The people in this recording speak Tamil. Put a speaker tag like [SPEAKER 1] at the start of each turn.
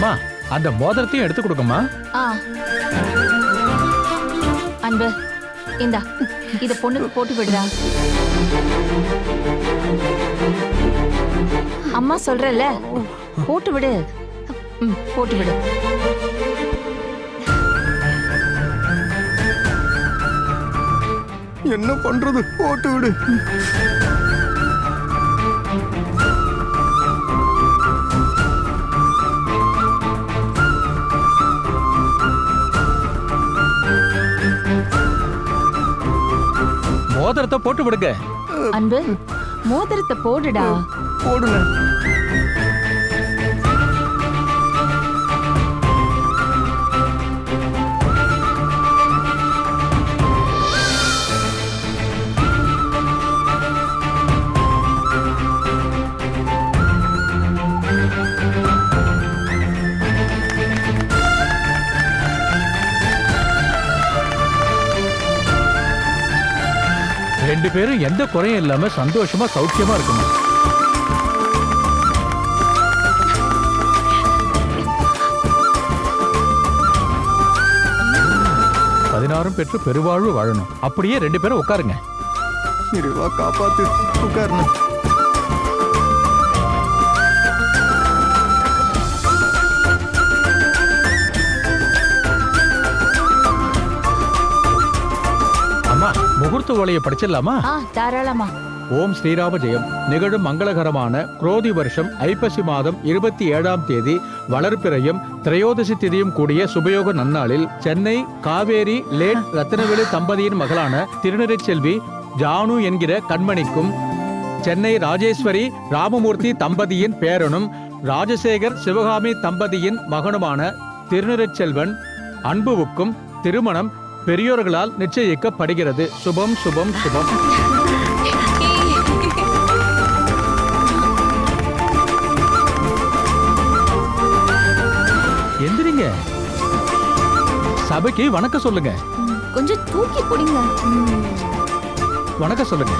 [SPEAKER 1] அம்மா அந்த மோதிரத்தையும் எடுத்து கொடுக்கம்மா
[SPEAKER 2] ஆ. அன்பு இந்தா இத பொண்ணுக்கு போட்டு விடுடா. அம்மா சொல்றல போட்டு விடு. ம் போட்டு விடு.
[SPEAKER 3] என்ன பண்றது? போட்டு விடு.
[SPEAKER 1] மோதிரத்தை போட்டு விடுங்க.
[SPEAKER 2] அன்பு மோதிரத்தை போடுடா.
[SPEAKER 3] போடுங்க.
[SPEAKER 1] ரெண்டு பேரும் எந்த குறையும் இல்லாம சந்தோஷமா சௌக்கியமா இருக்கணும். பதினாறும் பெற்று பெருவாழ்வு வாழணும். அப்படியே ரெண்டு பேரும் உட்காருங்க.
[SPEAKER 3] காப்பாத்து. உட்காருங்க.
[SPEAKER 1] முகூர்த்த ஓலையை படிச்சிடலாமா?
[SPEAKER 2] ஆ தாராளமா.
[SPEAKER 1] ஓம் ஸ்ரீராம ஜெயம். நிகழும் மங்களகரமான குரோதி வருஷம் ஐப்பசி மாதம் இருபத்தி ஏழாம் தேதி வளர்பிறையும் திரையோதசி திதியும் கூடிய சுபயோக நன்னாளில் சென்னை காவேரி லேட் ரத்தினவேலு தம்பதியின் மகளான திருநெறிச்செல்வி ஜானு என்கிற கண்மணிக்கும் சென்னை ராஜேஸ்வரி ராமமூர்த்தி தம்பதியின் பேரனும் ராஜசேகர் சிவகாமி தம்பதியின் மகனுமான திருநிறச்செல்வன் அன்புவுக்கும் திருமணம் பெரியோர்களால் நிச்சயிக்கப்படுகிறது. சுபம் சுபம் சுபம். எந்திரிங்க. சபைக்கு வணக்கம் சொல்லுங்க.
[SPEAKER 2] கொஞ்சம் தூக்கி குடிங்க.
[SPEAKER 1] வணக்கம் சொல்லுங்க.